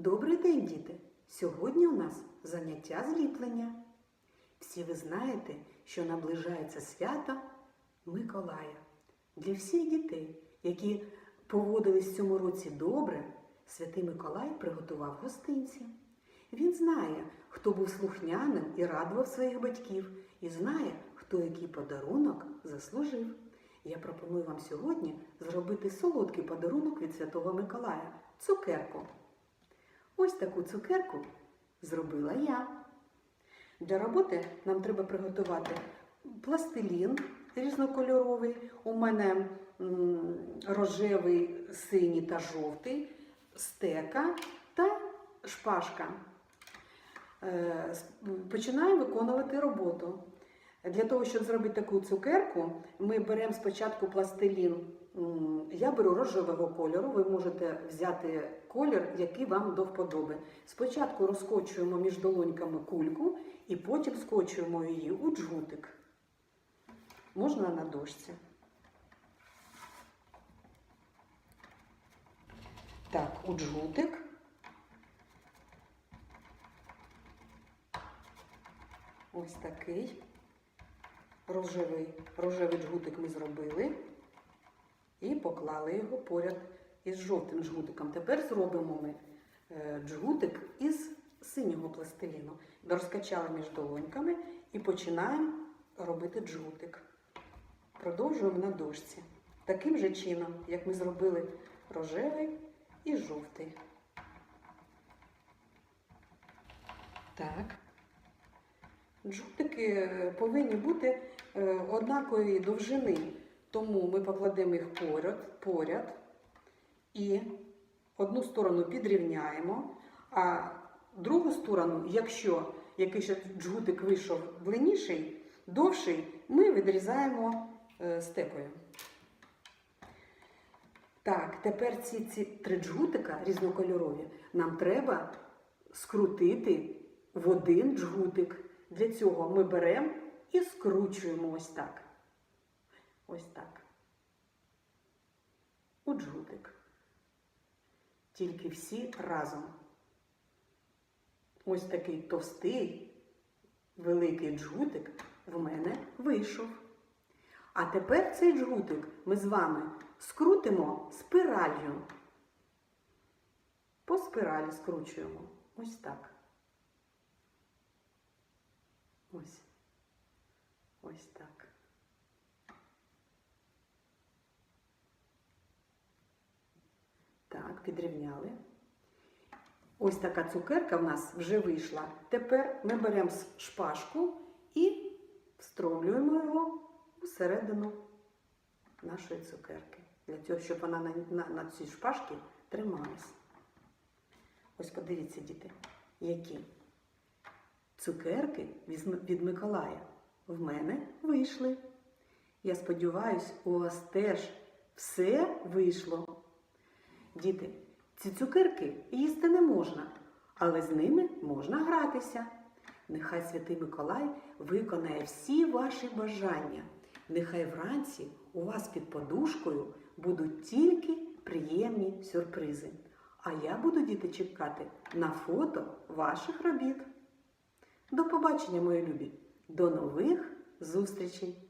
Добрий день, діти! Сьогодні у нас заняття зліплення. Всі ви знаєте, що наближається свято Миколая. Для всіх дітей, які поводились в цьому році добре, святий Миколай приготував гостинці. Він знає, хто був слухняним і радував своїх батьків, і знає, хто який подарунок заслужив. Я пропоную вам сьогодні зробити солодкий подарунок від Святого Миколая цукерку. Ось таку цукерку зробила я. Для роботи нам треба приготувати пластилін різнокольоровий. У мене рожевий, синій та жовтий, стека та шпажка. Е, Починаємо виконувати роботу. Для того, щоб зробити таку цукерку, ми беремо спочатку пластилін. Я беру рожевого кольору, ви можете взяти колір, який вам до вподоби. Спочатку розкочуємо між долоньками кульку і потім скочуємо її у джгутик. Можна на дошці. Так, у джгутик. Ось такий рожевий, рожевий джгутик ми зробили і поклали його поряд із жовтим джгутиком. Тепер зробимо ми е, джгутик із синього пластиліну. Розкачали між долоньками і починаємо робити джгутик. Продовжуємо на дошці. Таким же чином, як ми зробили рожевий і жовтий. Так. Джутики е, повинні бути однакової довжини, тому ми покладемо їх поряд, поряд і одну сторону підрівняємо, а другу сторону, якщо якийсь джгутик вийшов длинніший, довший, ми відрізаємо е, стекою. Так, тепер ці, ці три джгутика різнокольорові нам треба скрутити в один джгутик. Для цього ми беремо і скручуємо ось так. Ось так. У джгутик. Тільки всі разом. Ось такий товстий, великий джгутик в мене вийшов. А тепер цей джгутик ми з вами скрутимо спиралью. По спиралі скручуємо. Ось так. Ось. Ось так. Так, підрівняли. Ось така цукерка в нас вже вийшла. Тепер ми беремо шпажку і встромлюємо його всередину нашої цукерки. Для цього, щоб вона на, на, на цій шпажці трималась. Ось подивіться, діти, які цукерки від- Миколая в мене вийшли. Я сподіваюся, у вас теж все вийшло. Діти, ці цукерки їсти не можна, але з ними можна гратися. Нехай святий Миколай виконає всі ваші бажання. Нехай вранці у вас під подушкою будуть тільки приємні сюрпризи. А я буду діти чекати на фото ваших робіт. До побачення, мої любі! До нових зустрічей!